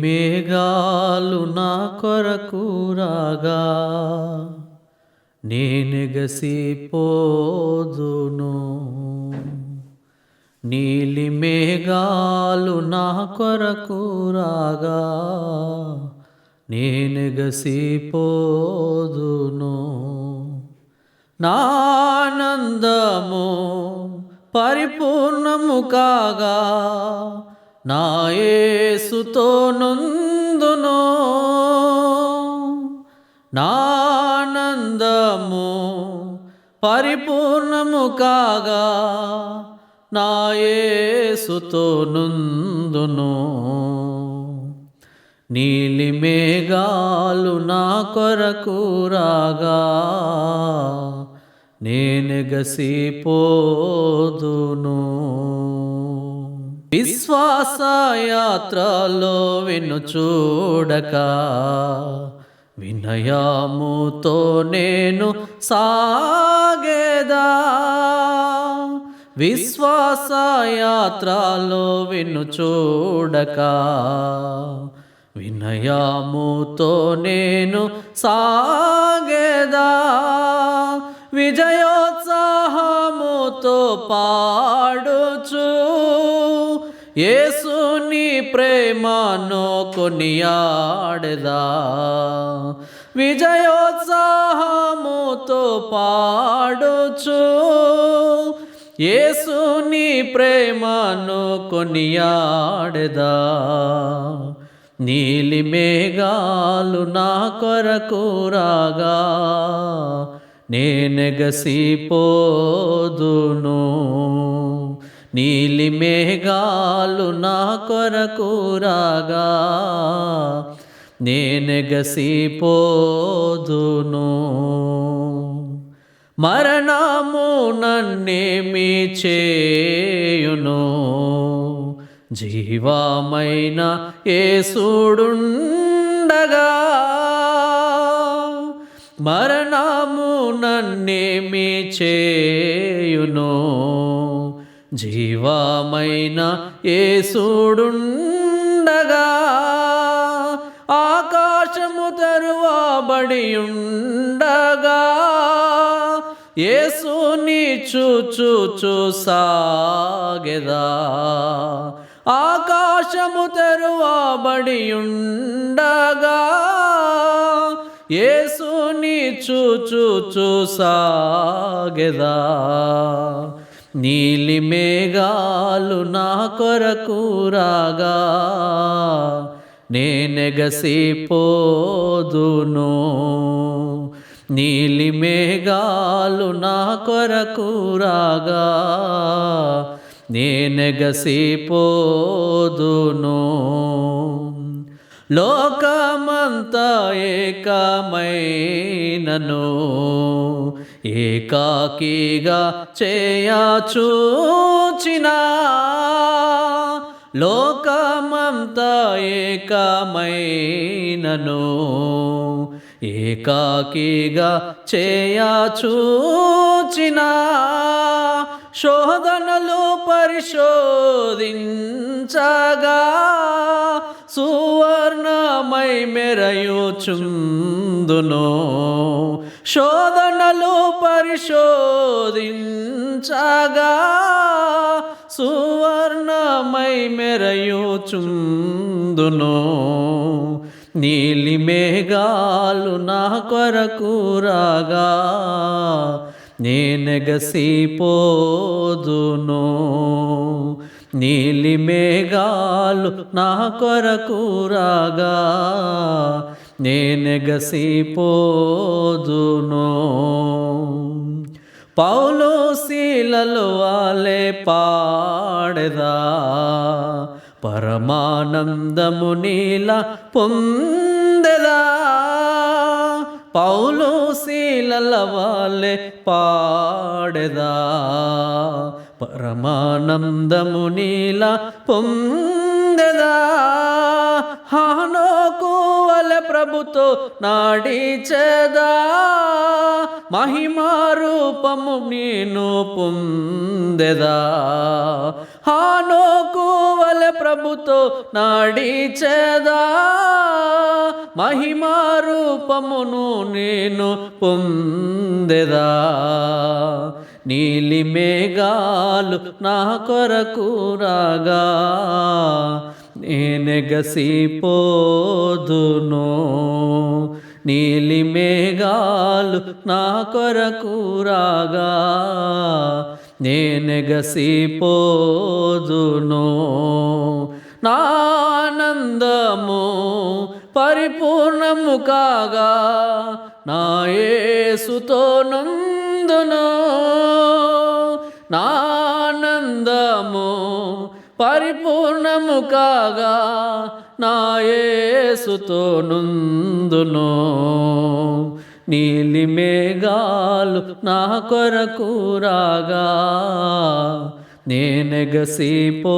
మేఘాలు నా కొరకు రాగా నేనెగసిపోదును నీలి మేఘాలు నా కొరకు రాగా నేనెగసిపోదును నానందము పరిపూర్ణము కాగా నాయసుతో యేసుతో నానందము పరిపూర్ణము కాగా నాయసుతో నుందును. నీలి మేఘాలు నా కొరకు రాగా నేనెగసిపోదును. విశ్వాసయాత్రలో విను చూడక వినయాముతో నేను సాగేదా. విశ్వాసయాత్రలో విను చూడక వినయాముతో నేను సాగేదా. విజయోత్సాహముతో పాడుచు ఏసుని ప్రేమను కొనియాడదా. విజయోత్సాహముతో పాడుచు. ఏసుని ప్రేమను కొనియాడదా. నీలి మేఘాలు నా కొరకు రాగా. నేనెగసిపోదును. నీలి మేఘాలు నా కొరకు రాగా నేనెగసిపోదును మరణము నన్నేమి చేయును? జీవమైన ఏసుడుండగా మరణము నన్నేమి చేయును? జీవమైన ఏసుడుండగా ఆకాశము తరువాబడి ఉండగా ఏసుని చూచు చూసాగెదా ఆకాశము తరువాబడి ఉండగా ఏసుని చూచు చూసాగెదా నీలి మేఘాలు నా కొరకు రాగా నేనెగసిపోదును నీలి మేఘాలు నా కొరకు రాగా నేనెగసిపోదును లోకమంతా ఏకమైనను. ఏకాకిగా చేయచూచినా లోకమంతా ఏకమైనను. ఏకాకిగా చేయచూచినా శోధనలు పరిశోధించగా సువర్ణమై మెరయుచుందును. శోధనలు పరిశోధించగా సువర్ణమై మెరయుచుందును. నీలి మేఘాలు నా కొరకు రాగా నేనెగసిపోదును నీలి మేఘాలు నా కొరకు రాగా నేనెగసిపోదును పౌలు శీలలు వాలే పాడదా. పరమానందము నీల పొందదా. పౌలు శీలల వాలే పాడదా. పరమానందము నీల పొందదా. హానో ప్రభుతో నాడిచెదా. మహిమారూపము నేను పొందెదా. హానోకు ప్రభుతో నాడిచెదా. మహిమారూపమును నేను పొందెదా. నీలి మేఘాలు నా కొరకు రాగా. నేనెగసిపోదును. నీలి మేఘాలు నా కొరకు రాగా. నేనెగసిపోదును. నానందము పరిపూర్ణము కాగా. నా యేసుతో నందును. నానందము పరిపూర్ణము కాగా నాయేసుతో నుందును. నీలి మేఘాలు నా కొరకు రాగా నేనెగసిపోదును.